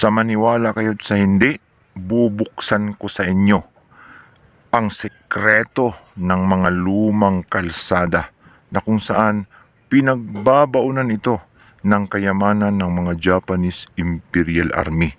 Sa maniwala kayo sa hindi, bubuksan ko sa inyo ang sekreto ng mga lumang kalsada na kung saan pinagbabaunan ito ng kayamanan ng mga Japanese Imperial Army.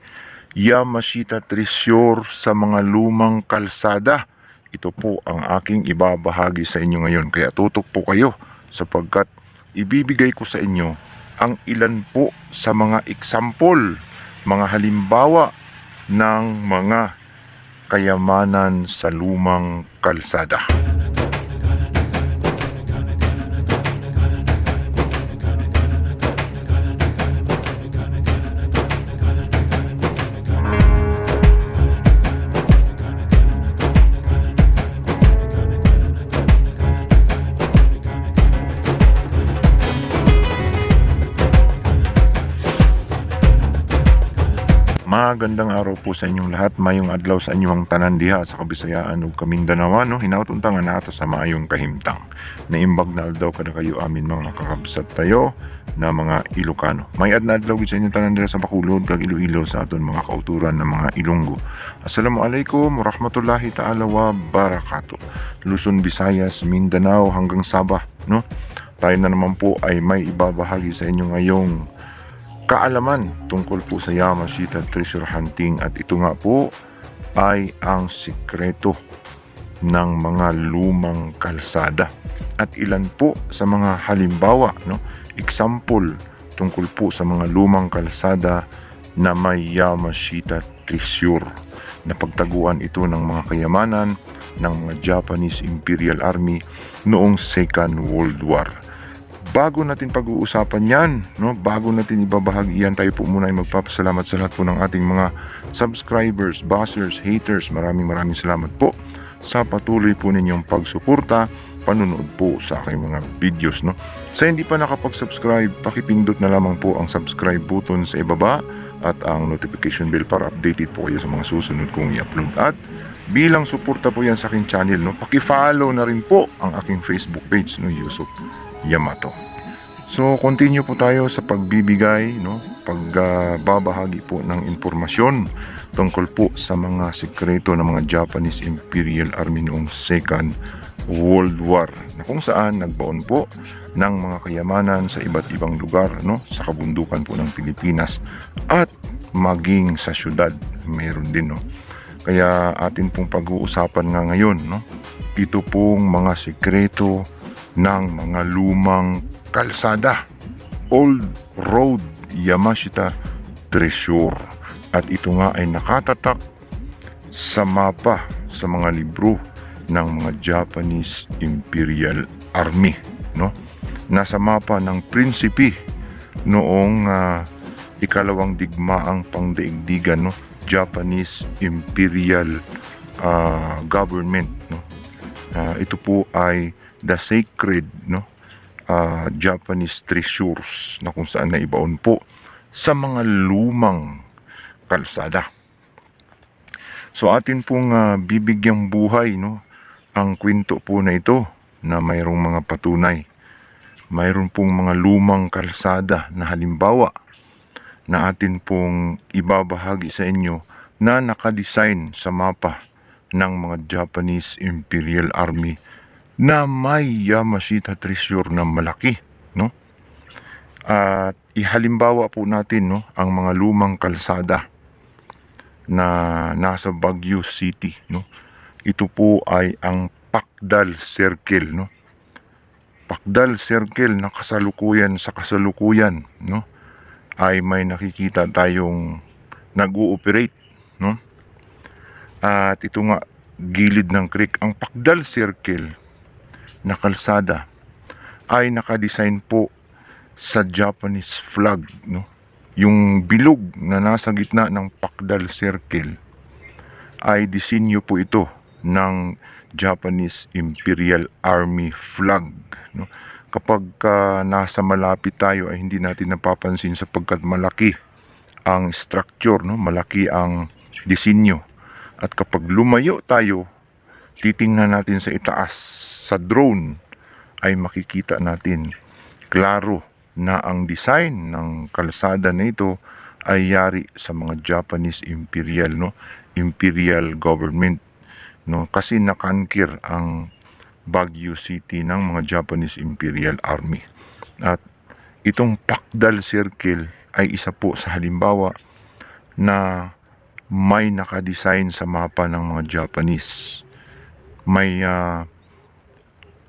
Yamashita Treasure sa mga lumang kalsada. Ito po ang aking ibabahagi sa inyo ngayon. Kaya tutok po kayo sapagkat ibibigay ko sa inyo ang ilan po sa mga example, mga halimbawa ng mga kayamanan sa lumang kalsada. Magandang araw po sa inyong lahat. Mayong adlaw sa inyong tanan diha sa Kabisayaan ug Kamingdanaw no hinaut-unta nga nato sa maayong kahimtang. Naimbag na aldaw kada kayo amin mga kakabsat tayo na mga Ilocano. May adna adlaw gid sa inyong tanan diha sa Bacolod kag Iloilo sa aton mga kauturan ng mga Ilonggo. Assalamualaikum warahmatullahi taala wa barakato. Luzon, Visayas, Mindanao hanggang Sabah no. Tayo na naman po ay may ibabahagi sa inyo ngayong kaalaman tungkol po sa Yamashita Treasure Hunting. At ito nga po ay ang sikreto ng mga lumang kalsada. At ilan po sa mga halimbawa no? Example tungkol po sa mga lumang kalsada na may Yamashita Treasure. Na pagtaguan ito ng mga kayamanan ng mga Japanese Imperial Army noong Second World War bago natin pag-uusapan yan, no, bago natin ibabahagi yan, tayo po muna ay magpapasalamat sa lahat po ng ating mga subscribers, buzzers, haters. Maraming maraming salamat po sa patuloy po ninyong pagsuporta, panunood po sa aking mga videos. No? Sa hindi pa nakapag-subscribe, pakipindot na lamang po ang subscribe button sa ibaba at ang notification bell para updated po kayo sa mga susunod kong i-upload. At bilang suporta po yan sa aking channel, no, paki-follow na rin po ang aking Facebook page, no, Yusuf Yamato. So, continue po tayo sa pagbibigay, no? Pagbabahagi po ng impormasyon tungkol po sa mga sekreto ng mga Japanese Imperial Army noong Second World War na kung saan nagbaon po ng mga kayamanan sa iba't ibang lugar no sa kabundukan po ng Pilipinas at maging sa syudad mayroon din no kaya atin pong pag-uusapan nga ngayon no ito pong mga sekreto ng mga lumang kalsada. Old Road Yamashita Treasure. At ito nga ay nakatatak sa mapa sa mga libro ng mga Japanese Imperial Army. No? Nasa mapa ng prinsipi noong ah, ikalawang digmaang pangdaigdigan no? Japanese Imperial ah, Government. No? Ah, ito po ay the sacred no ah, Japanese treasures na kung saan naibaon po sa mga lumang kalsada. So atin pong ah, bibigyang buhay no ang kwento po na ito na mayroong mga patunay. Mayroon pong mga lumang kalsada na halimbawa na atin pong ibabahagi sa inyo na nakadesign sa mapa ng mga Japanese Imperial Army na may Yamashita treasure na malaki, no? At ihalimbawa po natin, no, ang mga lumang kalsada na nasa Baguio City, no? Ito po ay ang Pakdal Circle, no? Pakdal Circle na kasalukuyan sa kasalukuyan, no? Ay may nakikita tayong nag-ooperate, no? At ito nga gilid ng creek ang Pakdal Circle na kalsada ay nakadesign po sa Japanese flag no? Yung bilog na nasa gitna ng Pakdal Circle ay disenyo po ito ng Japanese Imperial Army flag no? Kapag ka nasa malapit tayo ay hindi natin napapansin sapagkat malaki ang structure no? Malaki ang disenyo at kapag lumayo tayo titingnan natin sa itaas sa drone ay makikita natin. Klaro na ang design ng kalsada na ito ay yari sa mga Japanese imperial no? Imperial government no? Kasi nakankir ang Baguio City ng mga Japanese Imperial Army. At itong Pakdal Circle ay isa po sa halimbawa na may nakadesign sa mapa ng mga Japanese. May ah,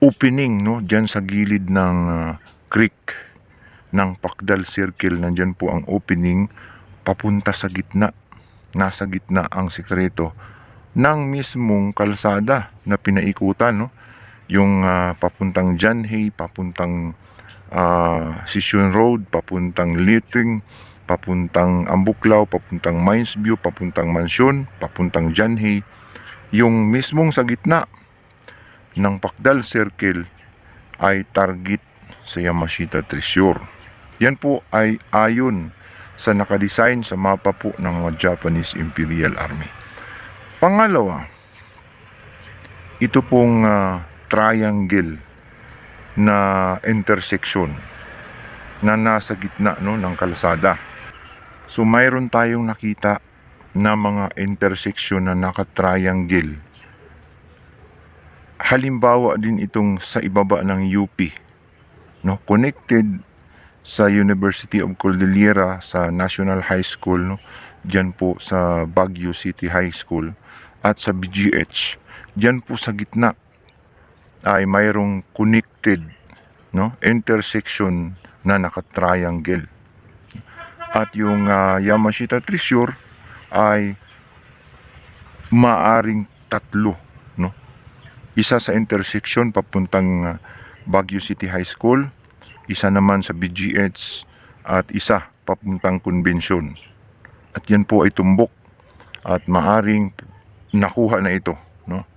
opening no diyan sa gilid ng ah, creek ng Pakdal Circle nandyan po ang opening papunta sa gitna. Nasa gitna ang sikreto ng mismong kalsada na pinaikutan no? Yung ah, papuntang Janhay papuntang ah, Sisyon Road papuntang Liting papuntang Ambuklaw papuntang Mines View papuntang Mansyon papuntang Janhay yung mismong sa gitna ng Pakdal Circle ay target sa Yamashita Treasure. Yan po ay ayon sa nakadesign sa mapa po ng Japanese Imperial Army. Pangalawa, ito pong ah, triangle na intersection na nasa gitna no, ng kalsada. So mayroon tayong nakita na mga intersection na naka-triangle halimbawa din itong sa ibaba ng UP no? Connected sa University of Cordillera sa National High School no? Diyan po sa Baguio City High School at sa BGH diyan po sa gitna ay mayroong connected no? Intersection na naka-triangle. At yung ah, Yamashita Treasure ay maaring tatlo isa sa intersection papuntang uh, Baguio City High School, isa naman sa BGH at isa papuntang convention. At yan po ay tumbok at maaring nakuha na ito, no?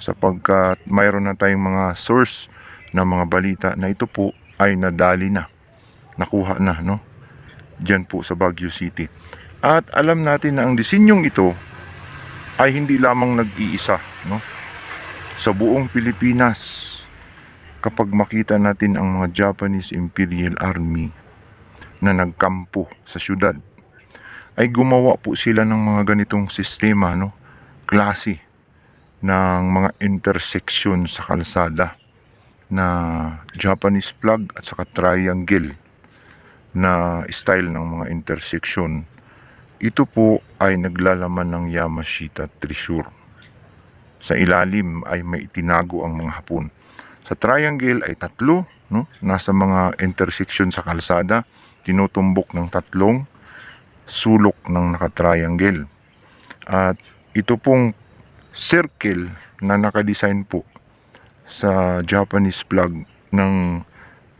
Sapagkat mayroon na tayong mga source na mga balita na ito po ay nadali na. Nakuha na, no? Diyan po sa Baguio City. At alam natin na ang disenyong ito ay hindi lamang nag-iisa, no? Sa buong Pilipinas kapag makita natin ang mga Japanese Imperial Army na nagkampo sa syudad ay gumawa po sila ng mga ganitong sistema no? Klase ng mga intersection sa kalsada na Japanese flag at saka triangle na style ng mga intersection ito po ay naglalaman ng Yamashita Treasure sa ilalim ay may itinago ang mga hapon. Sa triangle ay tatlo, no? nasa mga intersection sa kalsada, tinutumbok ng tatlong sulok ng nakatriangle. At ito pong circle na nakadesign po sa Japanese flag ng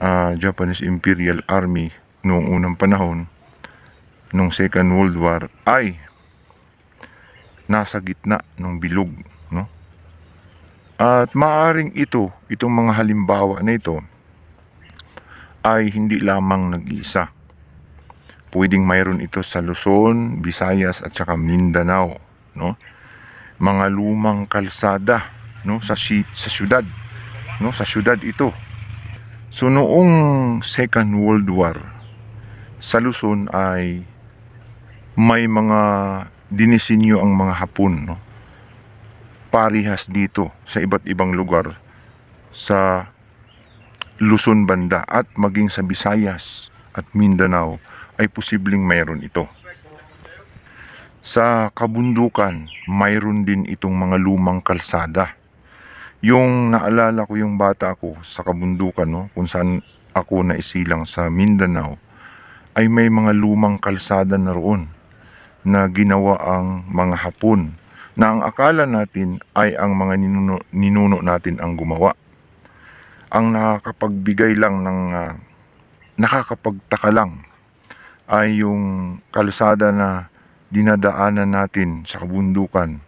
ah, Japanese Imperial Army noong unang panahon, noong Second World War, ay nasa gitna ng bilog no? At maaring ito, itong mga halimbawa na ito ay hindi lamang nag-iisa. Pwedeng mayroon ito sa Luzon, Visayas at saka Mindanao, no? Mga lumang kalsada, no, sa si- sa syudad, no, sa syudad ito. So noong Second World War sa Luzon ay may mga dinisenyo ang mga Hapon, no? Parihas dito sa iba't ibang lugar sa Luzon banda at maging sa Visayas at Mindanao ay posibleng mayroon ito. Sa kabundukan, mayroon din itong mga lumang kalsada. Yung naalala ko yung bata ko sa kabundukan, no, kung saan ako na isilang sa Mindanao, ay may mga lumang kalsada na roon na ginawa ang mga Hapon na ang akala natin ay ang mga ninuno, ninuno natin ang gumawa. Ang nakakapagbigay lang ng ah, nakakapagtaka lang ay yung kalsada na dinadaanan natin sa kabundukan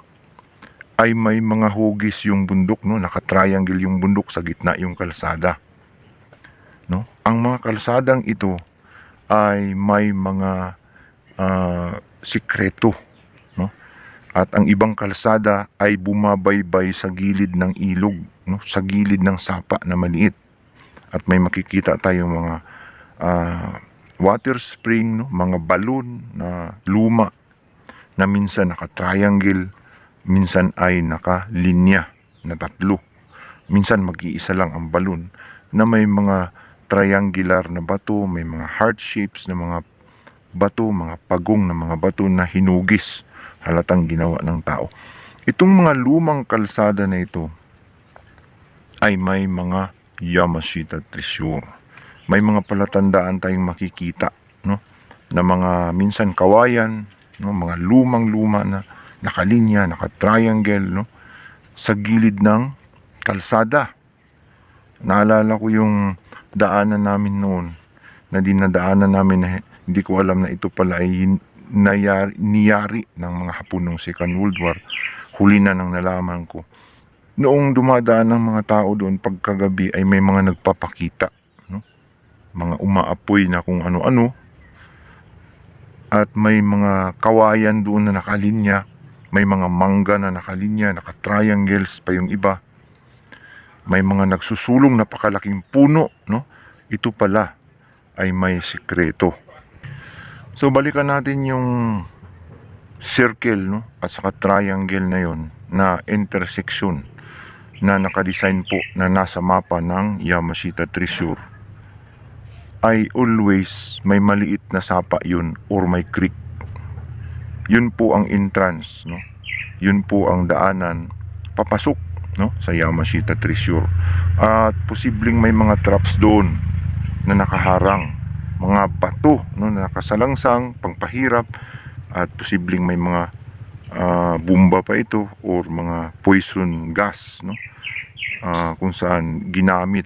ay may mga hugis yung bundok no? Naka-triangle yung bundok sa gitna yung kalsada. No? Ang mga kalsadang ito ay may mga ah, sikreto at ang ibang kalsada ay bumabaybay sa gilid ng ilog, no? sa gilid ng sapa na maliit. At may makikita tayong mga ah, water spring, no? mga balon na luma na minsan naka-triangle, minsan ay naka-linya na tatlo. Minsan mag-iisa lang ang balon na may mga triangular na bato, may mga heart shapes na mga bato, mga pagong na mga bato na hinugis halatang ginawa ng tao. Itong mga lumang kalsada na ito ay may mga Yamashita treasure. May mga palatandaan tayong makikita, no? Na mga minsan kawayan, no? Mga lumang-luma na nakalinya, naka-triangle, no? Sa gilid ng kalsada. Naalala ko yung daanan namin noon na dinadaanan namin na hindi ko alam na ito pala ay nayari, niyari ng mga Hapon ng Second World War. Huli na nang nalaman ko. Noong dumadaan ng mga tao doon pagkagabi ay may mga nagpapakita. No? Mga umaapoy na kung ano-ano. At may mga kawayan doon na nakalinya. May mga mangga na nakalinya, naka-triangles pa yung iba. May mga nagsusulong napakalaking puno. No? Ito pala ay may sikreto. So balikan natin yung circle no at saka triangle na yon na intersection na nakadesign po na nasa mapa ng Yamashita Treasure ay always may maliit na sapa yun or may creek. Yun po ang entrance, no? Yun po ang daanan papasok, no? Sa Yamashita Treasure. At posibleng may mga traps doon na nakaharang mga bato no, na nakasalangsang, pangpahirap at posibleng may mga ah, bomba pa ito or mga poison gas no Ah, kung saan ginamit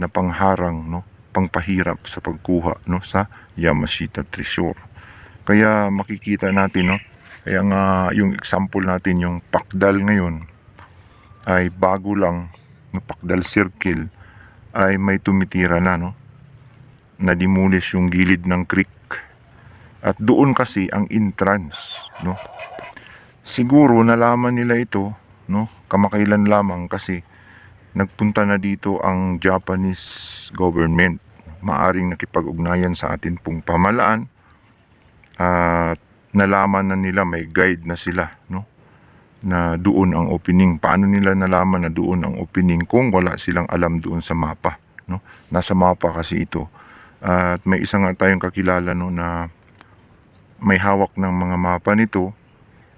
na pangharang no pangpahirap sa pagkuha no sa Yamashita Treasure kaya makikita natin no kaya nga yung example natin yung pakdal ngayon ay bago lang no pakdal circle ay may tumitira na no nadimulis yung gilid ng creek. At doon kasi ang entrance, no? Siguro nalaman nila ito, no? Kamakailan lamang kasi nagpunta na dito ang Japanese government. Maaring nakipag-ugnayan sa atin pong pamalaan at nalaman na nila may guide na sila, no? Na doon ang opening. Paano nila nalaman na doon ang opening kung wala silang alam doon sa mapa, no? Nasa mapa kasi ito. At may isa nga tayong kakilala no na may hawak ng mga mapa nito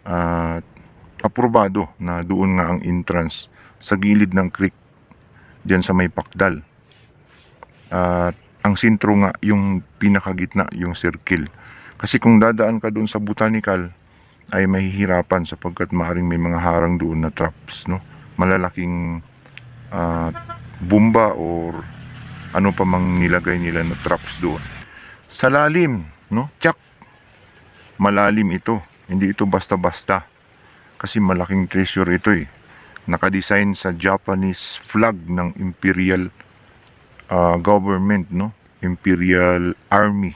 at aprobado na doon nga ang entrance sa gilid ng creek diyan sa may pakdal. At ang sentro nga yung pinakagitna yung circle. Kasi kung dadaan ka doon sa botanical ay mahihirapan sapagkat maaring may mga harang doon na traps no. Malalaking ah, bomba or ano pa mang nilagay nila na traps doon. Sa lalim, no? Tsak. Malalim ito. Hindi ito basta-basta. Kasi malaking treasure ito eh. Nakadesign sa Japanese flag ng Imperial ah, government, no? Imperial Army,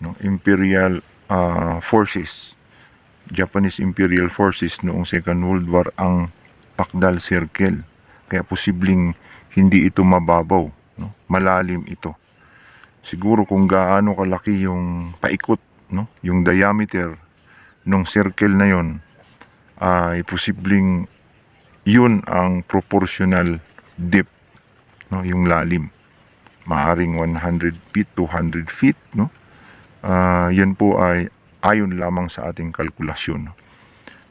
no? Imperial ah, Forces. Japanese Imperial Forces noong Second World War ang Pakdal Circle. Kaya posibleng hindi ito mababaw no? Malalim ito. Siguro kung gaano kalaki yung paikot, no? Yung diameter ng circle na yon ay posibleng yun ang proportional depth, no? Yung lalim. Maaring 100 feet, 200 feet, no? Ah, yan po ay ayon lamang sa ating kalkulasyon.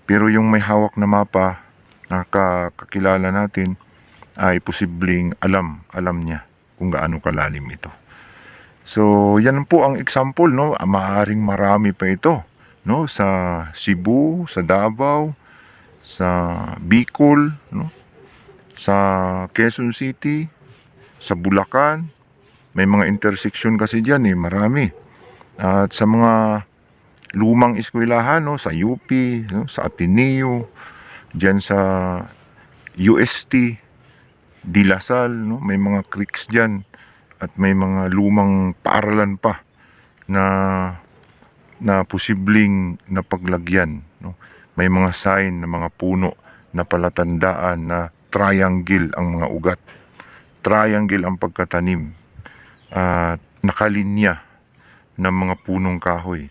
Pero yung may hawak na mapa na ka- kakilala natin ay posibleng alam, alam niya kung gaano kalalim ito. So, yan po ang example, no? Ah, Maaaring marami pa ito, no? Sa Cebu, sa Davao, sa Bicol, no? Sa Quezon City, sa Bulacan, may mga intersection kasi diyan eh, marami. At sa mga lumang eskwelahan, no? Sa UP, no? sa Ateneo, diyan sa UST, Di Lasal, no? may mga creeks dyan at may mga lumang paaralan pa na na posibleng napaglagyan. No? May mga sign na mga puno na palatandaan na triangle ang mga ugat. Triangle ang pagkatanim. At nakalinya ng mga punong kahoy.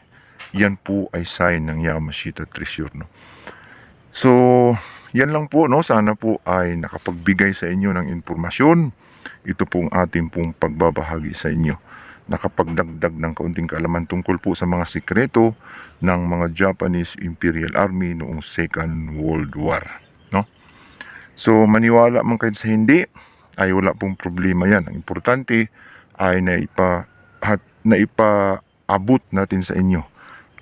Yan po ay sign ng Yamashita Treasure. No? So, yan lang po. No? Sana po ay nakapagbigay sa inyo ng informasyon. Ito pong ating pong pagbabahagi sa inyo. Nakapagdagdag ng kaunting kaalaman tungkol po sa mga sikreto ng mga Japanese Imperial Army noong Second World War. No? So, maniwala man kayo sa hindi, ay wala pong problema yan. Ang importante ay naipa, hat, naipaabot natin sa inyo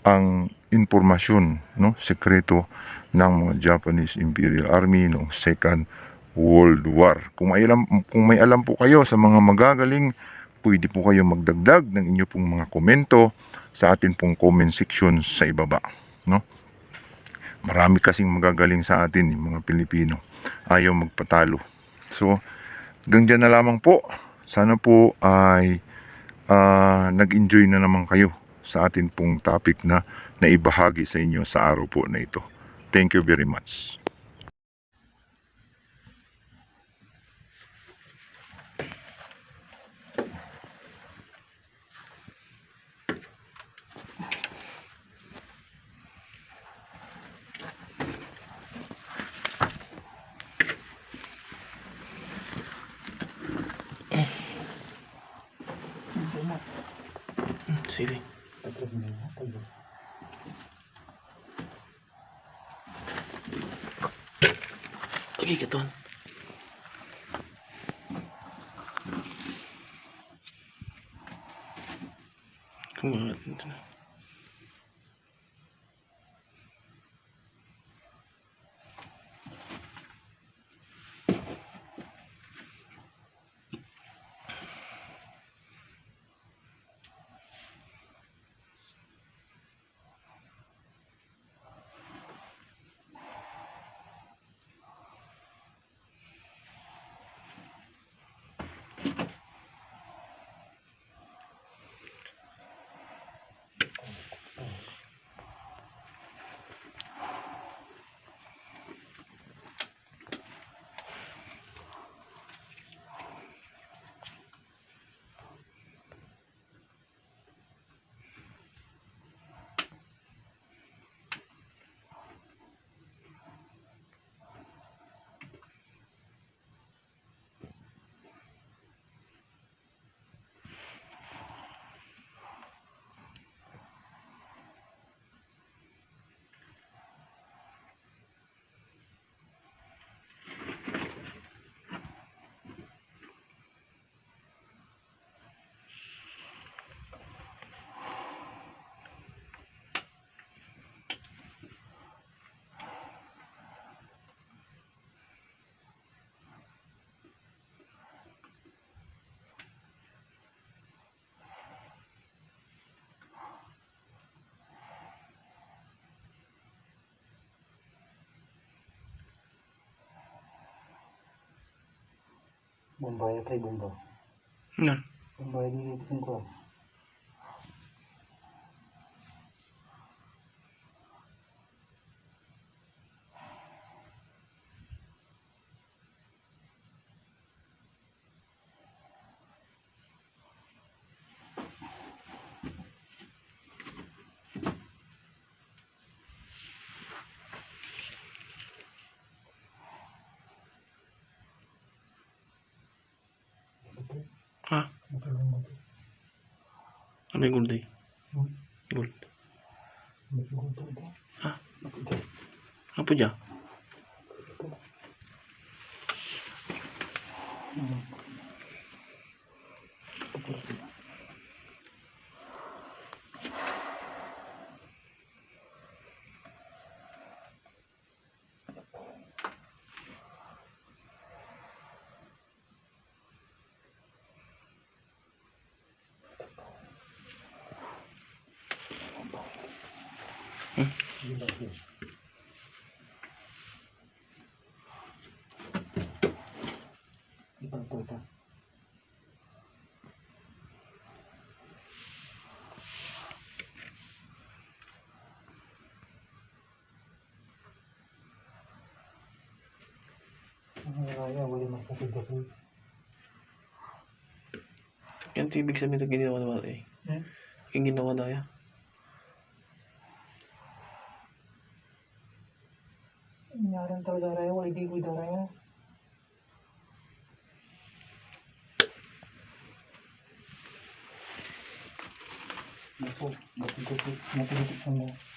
ang informasyon, no, sekreto ng mga Japanese Imperial Army noong Second World War. Kung may alam, kung may alam po kayo sa mga magagaling, pwede po kayo magdagdag ng inyo pong mga komento sa atin pong comment section sa ibaba, no? Marami kasing magagaling sa atin, yung mga Pilipino. Ayaw magpatalo. So, hanggang dyan na lamang po. Sana po ay ah, nag-enjoy na naman kayo sa atin pong topic na naibahagi sa inyo sa araw po na ito. Thank you very much. Mm, Sige. Lagi ka ton. Kumalat nito na. Bomba ya kai bomba. Na'am. Bomba ya kai bomba. Ano yung gold eh? Gold. Ha? Apa dyan? Ibang puta. Ang raya, wala makakita ko. Yan ito ibig sabihin ito ginawa naman eh. Hmm? Yung ginawa na yan. Painting को इधर आया देखो देखो देखो देखो देखो